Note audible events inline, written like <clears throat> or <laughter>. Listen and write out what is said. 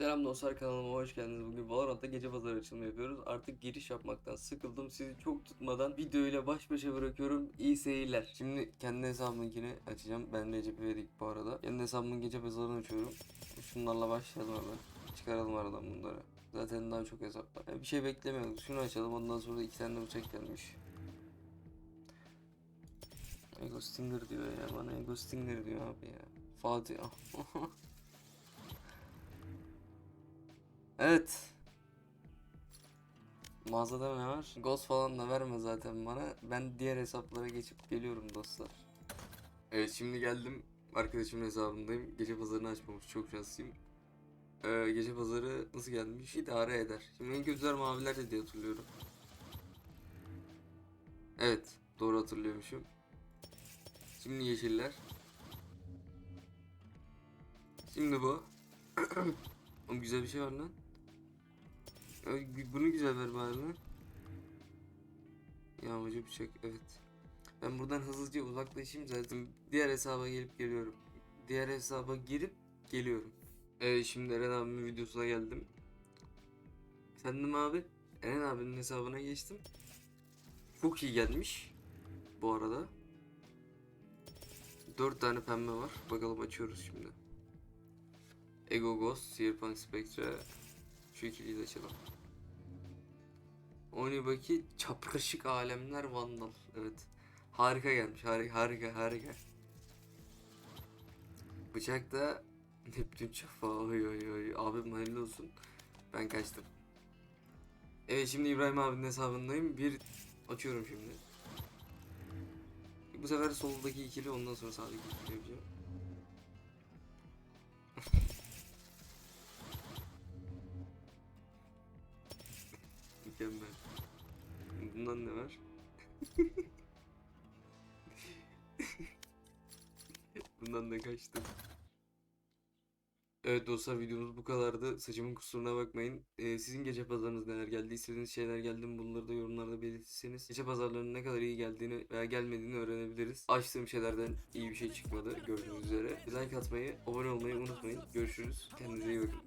Selam dostlar kanalıma hoş geldiniz. Bugün Valorant'ta gece pazarı açılımı yapıyoruz. Artık giriş yapmaktan sıkıldım. Sizi çok tutmadan video ile baş başa bırakıyorum. İyi seyirler. Şimdi kendi hesabımınkini açacağım. Ben Recep İvedik bu arada. Kendi hesabımın gece pazarını açıyorum. Şunlarla başlayalım hemen. Çıkaralım aradan bunları. Zaten daha çok hesap var. Ya bir şey beklemiyorduk. Şunu açalım. Ondan sonra iki tane de bıçak gelmiş. Ego Stinger diyor ya. Bana Ego Stinger diyor abi ya. Fatih. <laughs> Evet. Mağazada ne var? Ghost falan da verme zaten bana. Ben diğer hesaplara geçip geliyorum dostlar. Evet şimdi geldim. Arkadaşımın hesabındayım. Gece pazarını açmamış. Çok şanslıyım. Ee, gece pazarı nasıl gelmiş? İdare eder. Şimdi en kötüler maviler de diye hatırlıyorum. Evet. Doğru hatırlıyormuşum. Şimdi yeşiller. Şimdi bu. <clears throat> Oğlum güzel bir şey var lan. Bunu güzel ver bari lan. Yağmacı bıçak evet. Ben buradan hızlıca uzaklaşayım zaten. Diğer hesaba gelip geliyorum. Diğer hesaba girip geliyorum. Evet şimdi Eren abimin videosuna geldim. Efendim abi? Eren abinin hesabına geçtim. Çok iyi gelmiş. Bu arada. 4 tane pembe var. Bakalım açıyoruz şimdi. Ego Ghost, Cyberpunk Spectre. Şu ikiliyi de açalım. Onibaki çapraşık alemler vandal. Evet. Harika gelmiş. Harika harika harika. Bıçak da Neptün çafa. Oy oy oy. Abim hayırlı olsun. Ben kaçtım. Evet şimdi İbrahim abinin hesabındayım. Bir açıyorum şimdi. Bu sefer soldaki ikili ondan sonra sağdaki ikili yapacağım. <laughs> Mükemmel. Bundan ne var? Bundan da kaçtım. Evet dostlar videomuz bu kadardı. Saçımın kusuruna bakmayın. Ee, sizin gece pazarınız neler geldi? İstediğiniz şeyler geldi mi? Bunları da yorumlarda belirtirseniz gece pazarlarının ne kadar iyi geldiğini veya gelmediğini öğrenebiliriz. Açtığım şeylerden iyi bir şey çıkmadı gördüğünüz üzere. Like atmayı, abone olmayı unutmayın. Görüşürüz. Kendinize iyi bakın.